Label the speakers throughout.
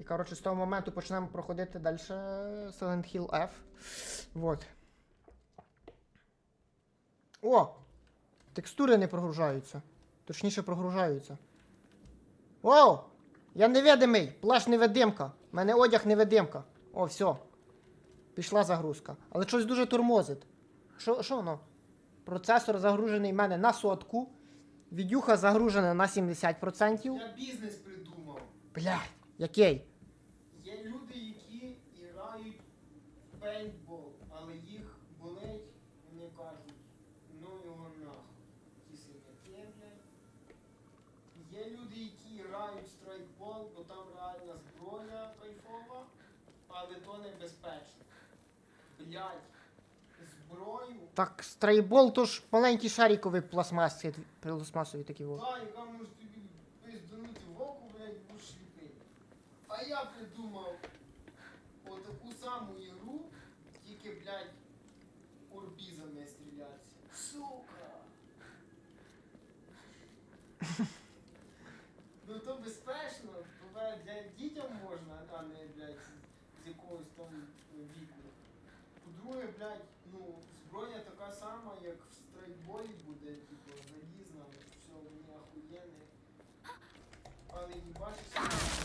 Speaker 1: І коротше, з того моменту почнемо проходити далі Silent Hill F. Вот. О! Текстури не прогружаються. Точніше прогружаються. Вау! Я невидимий! Плащ невидимка. У мене одяг невидимка. О, все. Пішла загрузка. Але щось дуже тормозить. Що, що воно? Процесор загружений в мене на сотку. Відюха загружена на 70%.
Speaker 2: Я бізнес придумав.
Speaker 1: Блядь, який?
Speaker 2: Є люди, які грають в пейнтбол, але їх болить, вони кажуть, ну його нахуй. Ті синяки, блядь. Є люди, які грають страйкбол, бо там реальна зброя кайфова, але то небезпечно. Блядь, зброю,
Speaker 1: Так, страйбол то ж маленький шариковий пластмасовий, пластмасовий такий во.
Speaker 2: та, яка може тобі пизданути в око, блядь, будеш сліпий. А я придумав от таку саму ігру, тільки, блядь, орбізами стрілятися. Сука! ну то безпечно, блядь, для дітям можна, а не, блядь, з якогось там віку. По-друге, блядь, ну, зброя така сама, як в страйкболі буде, типу, залізна, все, мені охуєнне. Але їбачиш,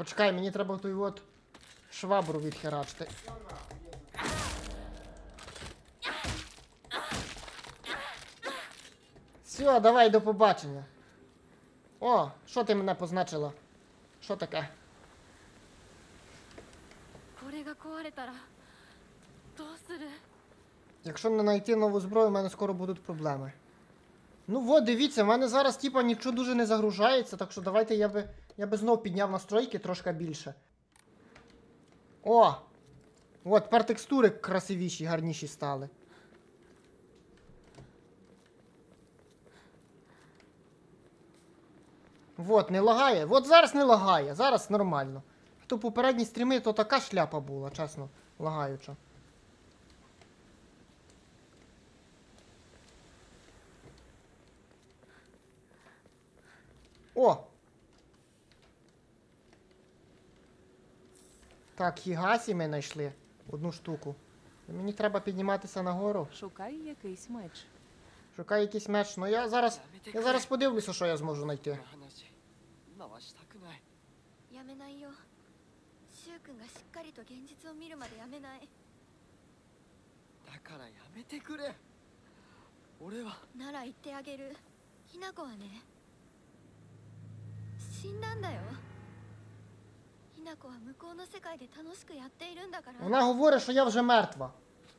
Speaker 1: Почекай, мені треба ту от швабру відхерачити.
Speaker 2: Все,
Speaker 1: давай до побачення. О, що ти мене позначила? Що таке? Якщо не знайти нову зброю, в мене скоро будуть проблеми. Ну, во, дивіться, в мене зараз типа нічого дуже не загружається, так що давайте я би... Я би знов підняв настройки трошки більше. О! От, тепер текстури красивіші, гарніші стали. Вот, не лагає. От зараз не лагає, зараз нормально. То попередні стріми, то така шляпа була, чесно, лагаюча. О! Так, Хігасі ми знайшли одну штуку. Мені треба підніматися нагору.
Speaker 3: Шукай якийсь меч.
Speaker 1: Шукаю якийсь меч. Ну я зараз. Я зараз подивлюся, що я зможу знайти.
Speaker 4: 話今はしたくない
Speaker 5: やめないよシュウ君がしっかりと現実を見るまでやめない
Speaker 4: だからやめてくれ俺は
Speaker 5: なら言ってあげるひな子はね死んだんだよ
Speaker 1: вона говорить, що я вже мертва.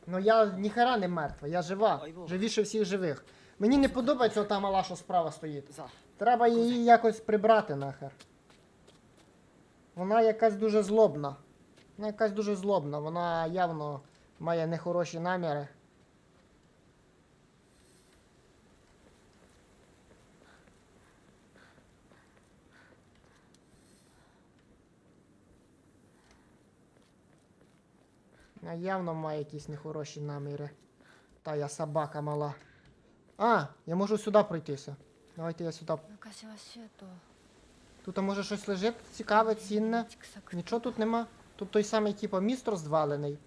Speaker 1: Ну я ніхера не мертва, я жива. Живіше всіх живих. Мені не подобається та мала, що справа стоїть. Треба її якось прибрати нахер. Вона якась дуже злобна. Вона якась дуже злобна. Вона явно має нехороші наміри. Явно має якісь нехороші наміри. Та я собака мала. А, я можу сюди пройтися. Давайте я сюди. Тут може щось лежить цікаве, цінне. Нічого тут нема. Тут той самий типу міст роздвалений.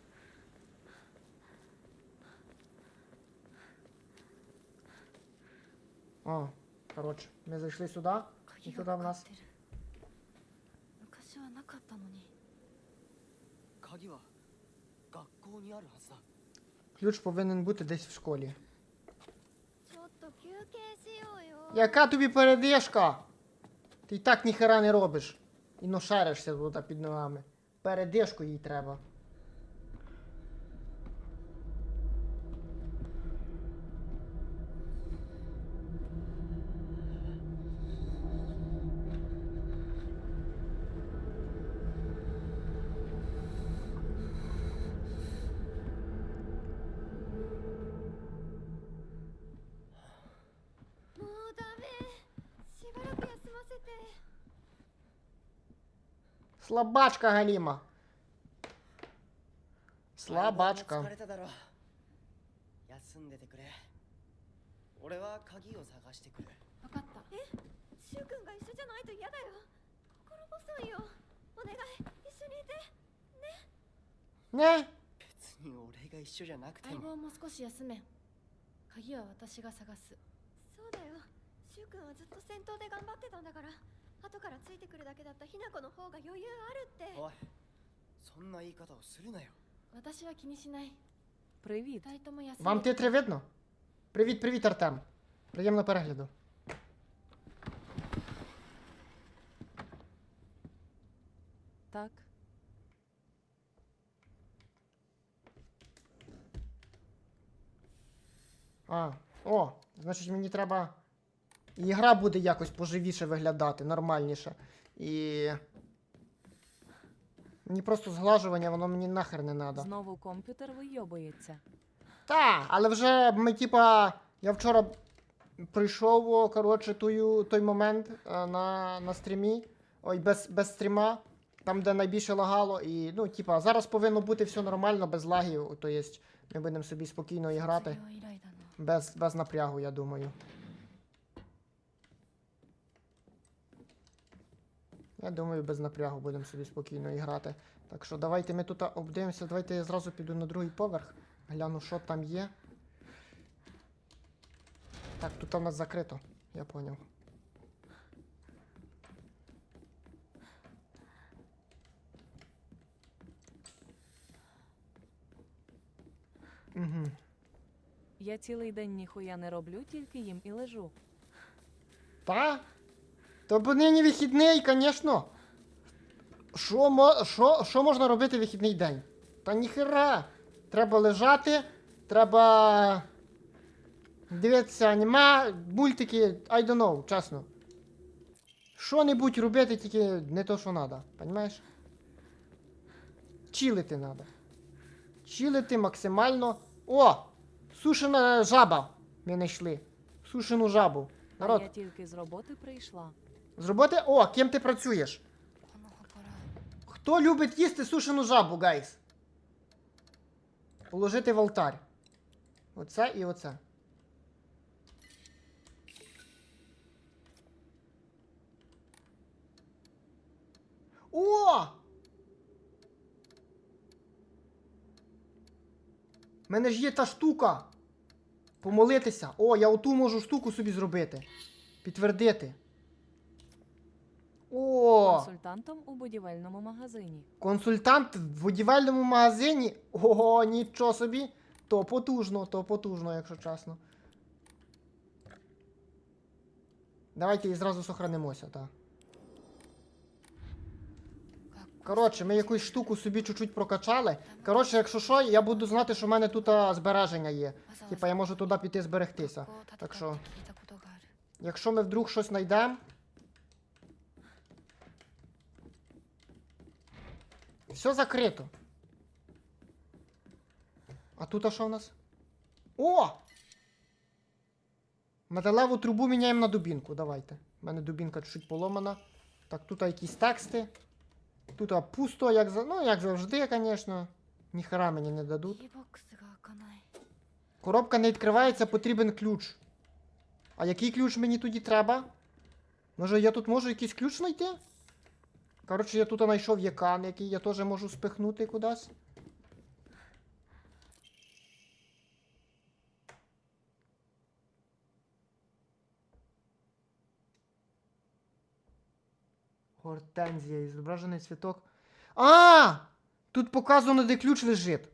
Speaker 1: О, коротше, ми зайшли сюди. І
Speaker 5: сюди
Speaker 1: в нас.
Speaker 4: 鍵は
Speaker 1: Ключ повинен бути десь в школі. Яка тобі передишка? Ти і так ніхера не робиш. І ношаришся туди під ногами. Передишку їй треба. Слабачка Галіма.
Speaker 4: だいぶ
Speaker 1: Слабачка.
Speaker 4: 疲れただろ休んでてくれ俺は鍵を探してくる
Speaker 5: 分かったえシュウ君が一 やだよ心細いよお願い一緒にいて
Speaker 1: Не?
Speaker 4: 別に俺が一緒じゃなくて
Speaker 3: 相
Speaker 4: も
Speaker 3: 棒も少し休め鍵は私が探す
Speaker 5: そうだよ柊君はずっと戦闘で頑張ってたんだから 後からついてくるだけだったひな子の方が余裕あるって
Speaker 4: おいそんな言い方をするなよ
Speaker 3: 私は気にしない
Speaker 6: Привіт.
Speaker 3: 二人とも休め
Speaker 1: Вам титри видно? Привіт, привіт, Артем. Приємного перегляду.
Speaker 6: Так,
Speaker 1: А, о, значить мені треба. і гра буде якось поживіше виглядати, нормальніше. І. Мені просто зглажування, воно мені нахер не треба.
Speaker 6: Знову комп'ютер вийобується.
Speaker 1: Та, але вже ми, типа, я вчора прийшов, коротше, той, той момент е, на на стрімі. Ой, без без стріма, там, де найбільше лагало, і ну, типа, зараз повинно бути все нормально, без лагів. То є, ми будемо собі спокійно і грати. Без, без напрягу, я думаю. Я думаю, без напрягу будемо собі спокійно і грати. Так що давайте ми тут обдивимося. Давайте я зразу піду на другий поверх. Гляну, що там є. Так, тут у нас закрито, я поняв. Угу.
Speaker 6: Я цілий день ніхуя не роблю, тільки їм і лежу.
Speaker 1: Та? То бо нині вихідний, звісно. Що, що, що можна робити в вихідний день? Та ніхера. Треба лежати, треба дивитися аніме, мультики, I don't know, чесно. Що-небудь робити, тільки не то, що треба, понімаєш? Чилити треба. Чилити максимально. О! Сушена жаба! Ми знайшли. Сушену жабу. Народ,
Speaker 6: А я тільки з роботи прийшла.
Speaker 1: Зробити. О, ким ти працюєш? Хто любить їсти сушену жабу, гайс? Положити в алтарь. Оце і оце. О! У мене ж є та штука. Помолитися. О, я оту можу штуку собі зробити. Підтвердити. О,
Speaker 6: консультантом у будівельному магазині.
Speaker 1: консультант в будівельному магазині. Ого, нічого собі. То потужно, то потужно, якщо чесно. Давайте і зразу сохранимося, так. Коротше, ми якусь штуку собі чуть-чуть прокачали. Коротше, якщо що, я буду знати, що в мене тут збереження є. Типа я можу туди піти зберегтися. Так що, якщо ми вдруг щось знайдемо, Все закрыто. А тут а що у нас? О! Металеву трубу міняємо на дубинку. Давайте. У мене дубинка чуть-чуть поломана. Так, тут якісь тексти. Тут пусто, як за... ну, як завжди, звісно. Ніхера мені не
Speaker 3: дадут.
Speaker 1: Коробка не відкривається, потрібен ключ. А який ключ мені тоді треба? Може я тут можу якийсь ключ знайти? Коротше, я тут знайшов якан, який я теж можу спихнути кудись. Гортензія, і зображений цвіток. А! Тут показано, де ключ лежить.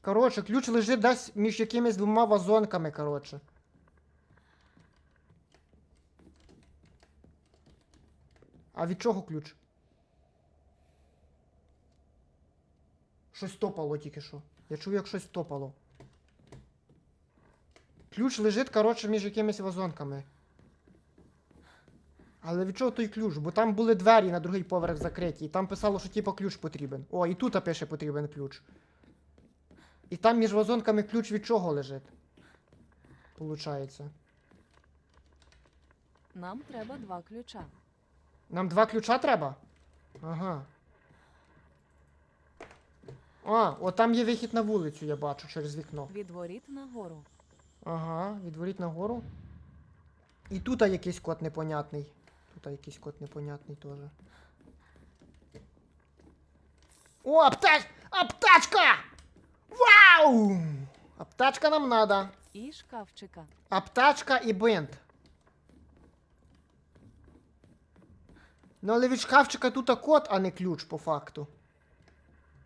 Speaker 1: Коротше, ключ лежить десь між якимись двома вазонками, коротше. А від чого ключ? Щось топало тільки що. Я чув, як щось топало. Ключ лежить, коротше, між якимись вазонками. Але від чого той ключ? Бо там були двері на другий поверх закриті, і там писало, що типу ключ потрібен. О, і тут пише потрібен ключ. І там між вазонками ключ від чого лежить? Получається.
Speaker 6: Нам треба два ключа.
Speaker 1: Нам два ключа треба? Ага. А, от там є вихід на вулицю, я бачу, через вікно.
Speaker 6: Від воріт нагору.
Speaker 1: Ага, відворіть нагору. І тут якийсь код непонятний. Тут тут якийсь код непонятний теж. О, аптач... аптачка! Вау! Аптачка нам надо.
Speaker 6: І шкафчика.
Speaker 1: Аптачка і бинт. Ну, але від шкафчика тут код, а не ключ, по факту.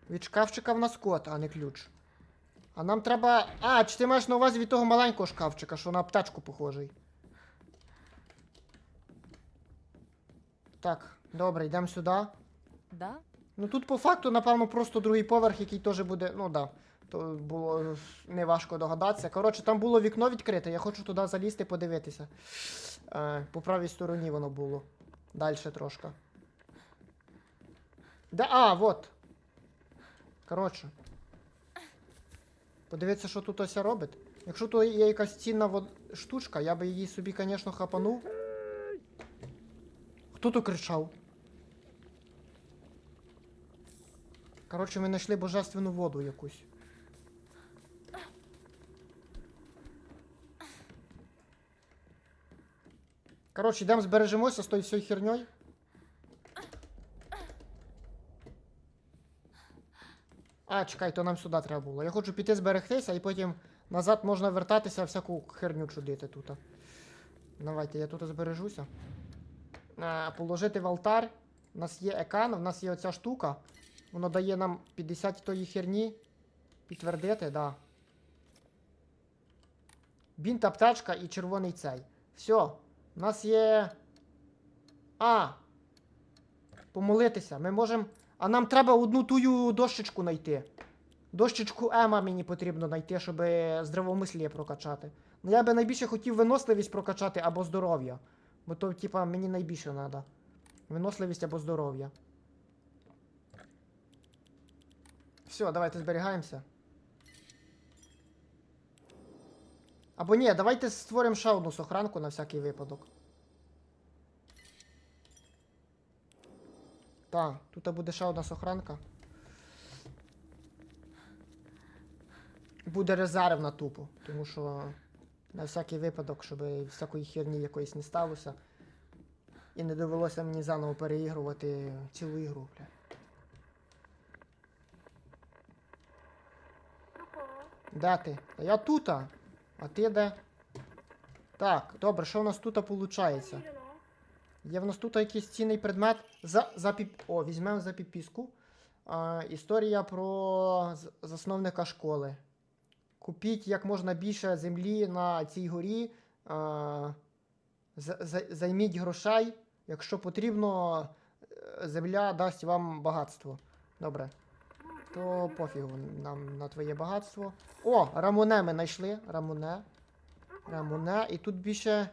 Speaker 1: Від шкафчика в нас код, а не ключ. А нам треба. А, чи ти маєш на увазі від того маленького шкафчика, що на аптечку похожий? Так, добре, йдемо сюди.
Speaker 6: Да?
Speaker 1: Ну тут по факту, напевно, просто другий поверх, який теж буде. Ну да. То було неважко догадатися. Коротше, там було вікно відкрите, я хочу туди залізти, подивитися. Е, по правій стороні воно було. Далі трошки. Де. А, вот. Коротше. Подивитися, що тут ось робить. Якщо тут є якась цінна штучка, я би її собі, звісно, хапанув. Хто тут кричав? Коротше, ми знайшли божественну воду якусь. Коротше, йдемо збережемося з тою всією херньою. А, чекай, то нам сюди треба було. Я хочу піти зберегтися і потім назад можна вертатися, всяку херню чудити тут. Давайте, я тут збережуся. Е, положити в алтар. У нас є екан, у нас є оця штука. Воно дає нам 50 тої херні. Підтвердити, да. Бінт, аптечка і червоний цей. Все. У нас є. А! Помолитися. Ми можемо. А нам треба одну тую дощечку знайти. Дощечку Ема мені потрібно знайти, щоб здравомисліє прокачати. Ну я би найбільше хотів виносливість прокачати або здоров'я. Бо то, типа, мені найбільше треба. Виносливість або здоров'я. Все, давайте зберігаємося. Або ні, давайте створимо ще одну сохранку на всякий випадок. Так, тут буде ще одна сохранка. Буде резервна тупо, тому що на всякий випадок, щоб всякої херні якоїсь не сталося. І не довелося мені заново переігрувати цілу ігру, бля. Де ти? Та я тута. А ти де? Так, добре, що в нас тут виходить? Є в нас тут якийсь цінний предмет. За, за піп... О, візьмемо за підписку. А, історія про засновника школи. Купіть як можна більше землі на цій горі. А, за- за- займіть грошей. Якщо потрібно, е, земля дасть вам багатство. Добре. То пофігу нам на твоє багатство. О, рамуне ми знайшли. Рамуне. Рамуне. І тут більше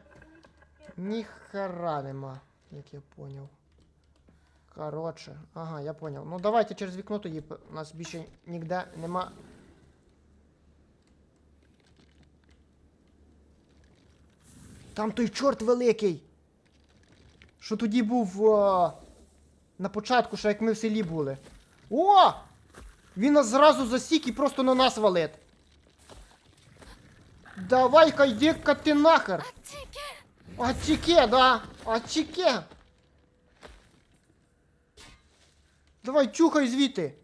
Speaker 1: ніхера нема, як я поняв. Коротше. Ага, я поняв. Ну давайте через вікно тоді. У нас більше ніде нема. Там той чорт великий. Що тоді був о, на початку, ще як ми в селі були. О! Він нас зразу засік і просто на нас валить. Давай-ка йди-ка ти нахер. А чеке, да. А чеке. Давай, чухай звідти.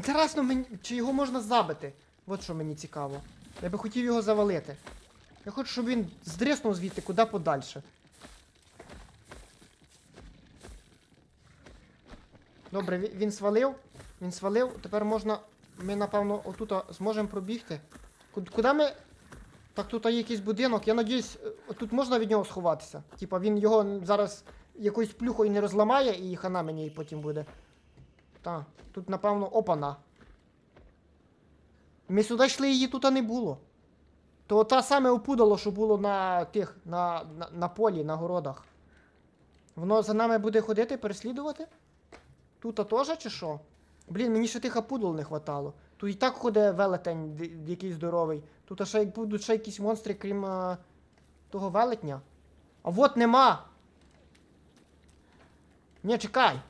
Speaker 1: Інтересно, мені, чи його можна забити? От що мені цікаво. Я би хотів його завалити. Я хочу, щоб він здриснув звідти куди подальше. Добре, він, свалив. Він свалив. Тепер можна. Ми, напевно, отут зможемо пробігти. Куди ми. Так, тут є якийсь будинок. Я надіюсь, е, тут можна від нього сховатися. Типа він його зараз якоюсь плюхою не розламає і хана мені потім буде. Так, тут, напевно, опана. Ми сюди йшли, її тут не було. То та саме опудало, що було на тих, на, на, на полі, на городах. Воно за нами буде ходити, переслідувати? Тут теж чи що? Блін, мені ще тих опудал не хватало. Тут і так ходить велетень, д- який здоровий. Тут ще будуть ще якісь монстри, крім е, того велетня. А от нема! Ні, чекай.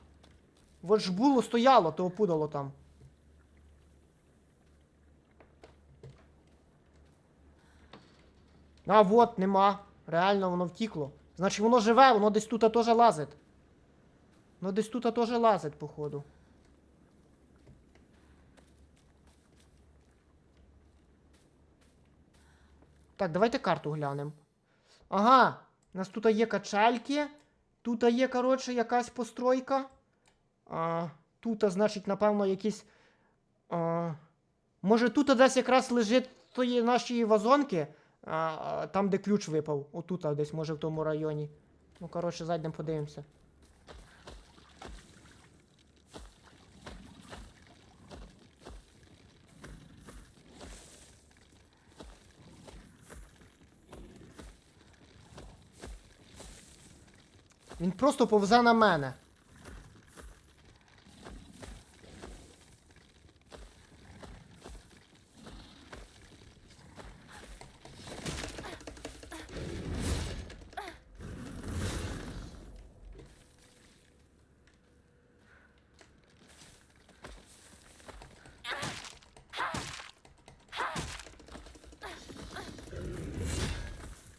Speaker 1: Вот ж було стояло, то опудало там. А, вот, нема. Реально воно втікло. Значить воно живе, воно десь тут теж лазить. Воно десь тут теж лазить, походу. Так, давайте карту глянемо. Ага, у нас тут є качальки. Тут є, коротше, якась постройка. Тут, значить, напевно, якісь. А, може, тут десь якраз лежить тої наші вазонки, а, там, де ключ випав. Отут, десь, може, в тому районі. Ну, коротше, зайдемо подивимося. Він просто повзе на мене.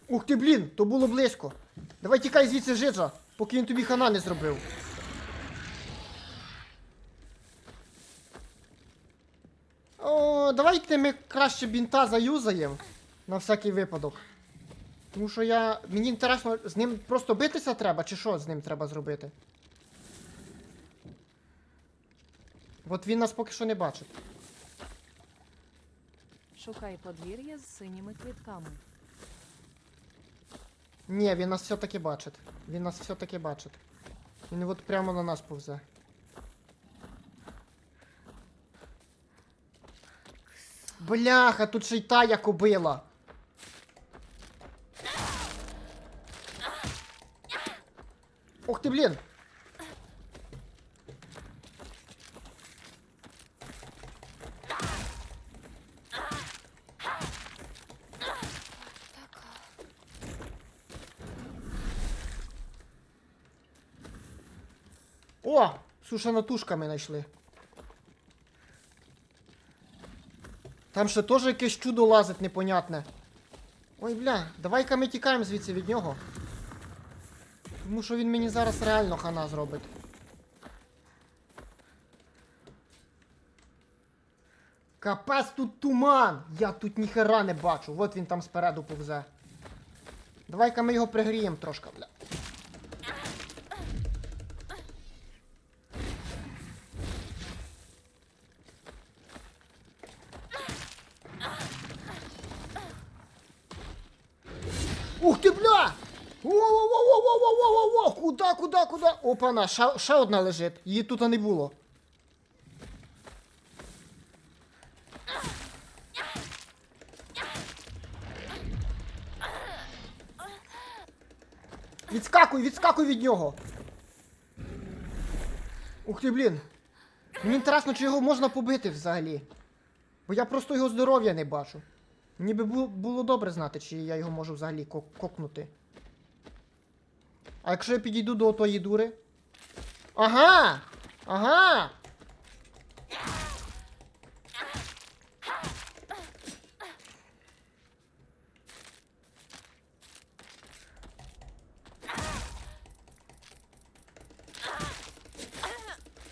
Speaker 1: Ух ти, блін, то було близько. Давай тікай звідси жиджа, поки він тобі хана не зробив. О, давайте ми краще бінта заюзаємо на всякий випадок. Тому що я. Мені інтересно, з ним просто битися треба, чи що з ним треба зробити? От він нас поки що не бачить.
Speaker 6: Шукай подвір'я з синіми квітками.
Speaker 1: Ні, він нас все-таки бачить. Він нас все-таки бачить. Він от прямо на нас повзе. Бляха, тут ще й та як убила. Ух ти, блін! О! Сушена тушка знайшли. Там ще теж якесь чудо лазить непонятне. Ой, бля, давай-ка ми тікаємо звідси від нього. Тому що він мені зараз реально хана зробить. Капець тут туман! Я тут ніхера не бачу. От він там спереду повзе. Давай-ка ми його пригріємо трошки, бля. Ух ти, бля! Во-во-во-во-во-во-во-во! Куда, куда, куда? Опана, ще, ще одна лежить. Її тут не було. Відскакуй, відскакуй від нього. Ух ти, блін. Мені інтересно, чи його можна побити взагалі. Бо я просто його здоров'я не бачу. Мені би було, добре знати, чи я його можу взагалі кокнути. А якщо я підійду до отої дури? Ага! Ага!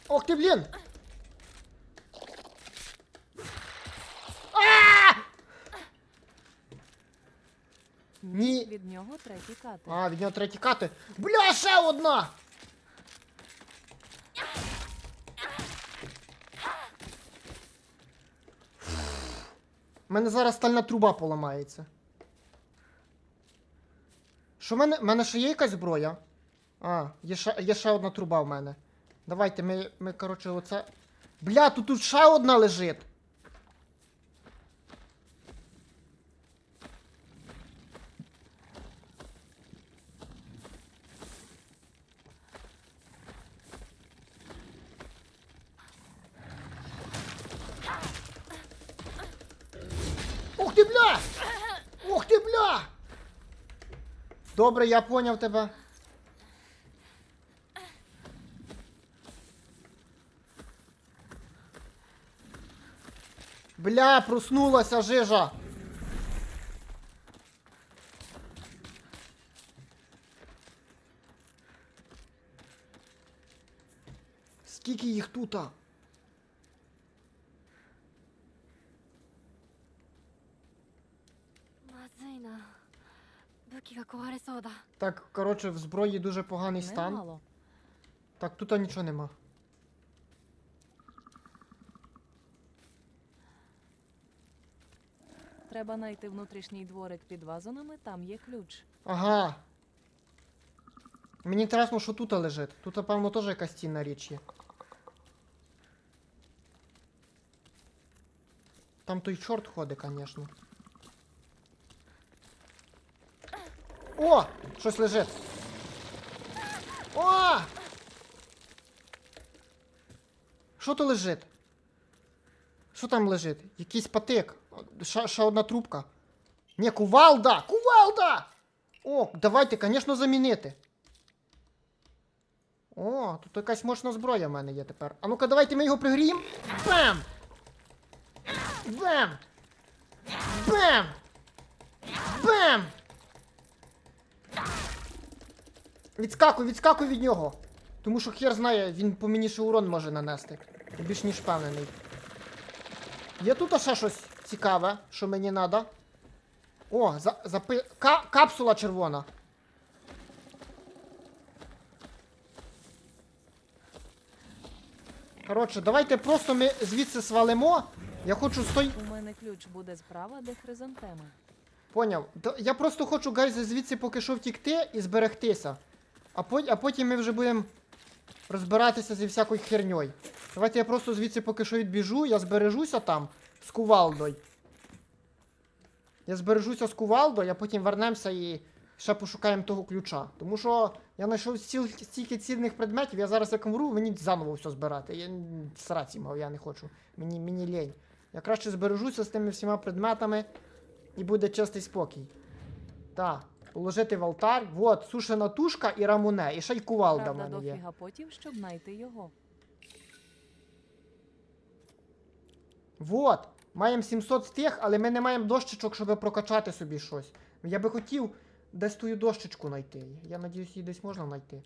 Speaker 1: Ох ти, блін! А! Ні.
Speaker 6: Від нього треті кати.
Speaker 1: А, від нього треба тікати. Бля, ще одна! У мене зараз стальна труба поламається. Що в мене? В мене ще є якась зброя? А, є ще, є ще одна труба в мене. Давайте, ми, ми коротше, оце. Бля, тут, тут ще одна лежить. Ух ти, бля! Ух ти, бля! Добре, я поняв тебе. Бля, проснулася жижа. Скільки їх тут? Так, коротше, в зброї дуже поганий стан.
Speaker 6: Немало.
Speaker 1: Так, тут нічого нема.
Speaker 6: Треба знайти внутрішній дворик під вазонами, там є ключ.
Speaker 1: Ага. Мені інтересно, що тут лежить. Тут, напевно, теж якась цінна річ є. Там той чорт ходить, звісно. О! Щось лежить. О! Що то лежить? Що там лежить? Якийсь патик. Ще, одна трубка. Ні, кувалда! Кувалда! О, давайте, звісно, замінити. О, тут якась мощна зброя в мене є тепер. А ну-ка, давайте ми його пригріємо. Бам! Бам! Бам! Бам! Відскакуй, відскакуй від нього. Тому що хер знає, він по мені ще урон може нанести. Я більш ніж впевнений. Є тут ще щось цікаве, що мені треба. О, за, запи... Ка, капсула червона. Коротше, давайте просто ми звідси свалимо. Я хочу стой.
Speaker 6: У мене ключ буде справа, де хризантеми.
Speaker 1: Поняв. Я просто хочу, гайзи, звідси поки що втікти і зберегтися. А, по... а потім ми вже будемо розбиратися зі всякою херньою. Давайте я просто звідси поки що відбіжу, я збережуся там з кувалдою. Я збережуся з кувалдою, а потім вернемося і ще пошукаємо того ключа. Тому що я знайшов стільки цінних предметів, я зараз як вмру, мені заново все збирати. Я сраці мав, я не хочу. Мені, мені лень. Я краще збережуся з тими всіма предметами і буде чистий спокій. Так, положити в алтар. Вот, сушена тушка і рамуне, і ще й кувалда в мене є.
Speaker 6: дофіга потім, щоб знайти його.
Speaker 1: Вот. Маємо 700 з тих, але ми не маємо дощечок, щоб прокачати собі щось. Я би хотів десь тую дощечку знайти. Я надіюсь, її десь можна знайти.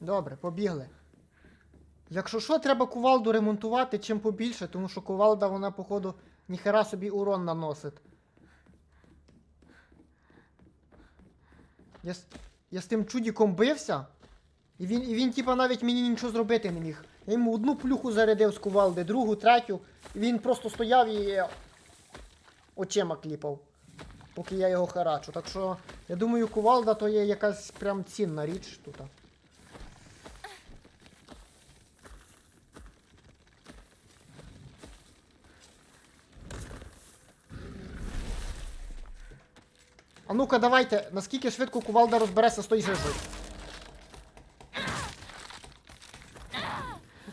Speaker 1: Добре, побігли. Якщо що, треба кувалду ремонтувати чим побільше, тому що кувалда, вона, походу, ніхера собі урон наносить. Я, з- я з тим чудіком бився, і він, і він, типа, навіть мені нічого зробити не міг. Я йому одну плюху зарядив з кувалди, другу, третю, і він просто стояв і очима кліпав, поки я його харачу. Так що, я думаю, кувалда то є якась прям цінна річ тут. А ну-ка, давайте, наскільки швидко кувалда розбереться з тою жижею.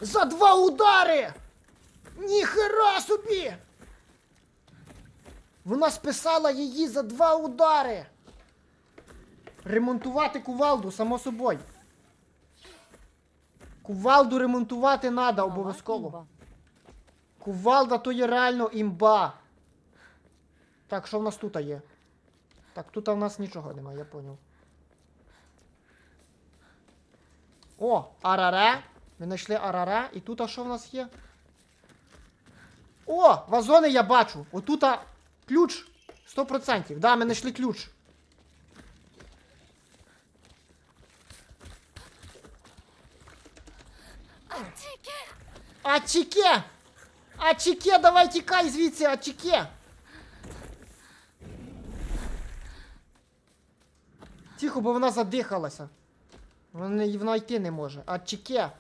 Speaker 1: За два удари! Ніхера собі! Вона списала її за два удари! Ремонтувати кувалду, само собою. Кувалду ремонтувати треба обов'язково. Кувалда то є реально імба. Так, що в нас тут є? Так, тут у нас нічого немає, я поняв. О, араре. Ми знайшли араре. І тут а що в нас є? О, вазони я бачу. Отут а, ключ 100%. Да, ми знайшли ключ. Ачіке! Ачіке, давай тікай звідси, ачіке! Тихо, бо вона задихалася. Вона, вона йти не може. Ачіке!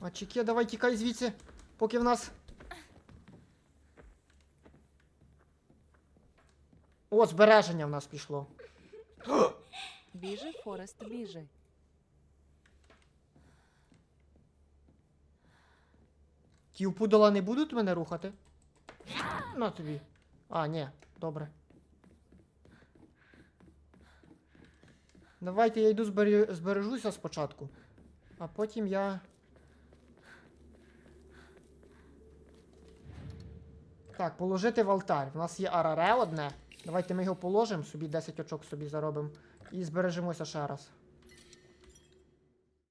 Speaker 1: Ачіке, давай тікай звідси, поки в нас. О, збереження в нас пішло.
Speaker 6: Біжи, Форест, біжи.
Speaker 1: Ті пудола не будуть мене рухати? На тобі. А, ні, добре. Давайте я йду збер... збережуся спочатку. А потім я. Так, положити в алтар. У нас є араре одне. Давайте ми його положимо, собі 10 очок собі заробимо. І збережемося ще раз.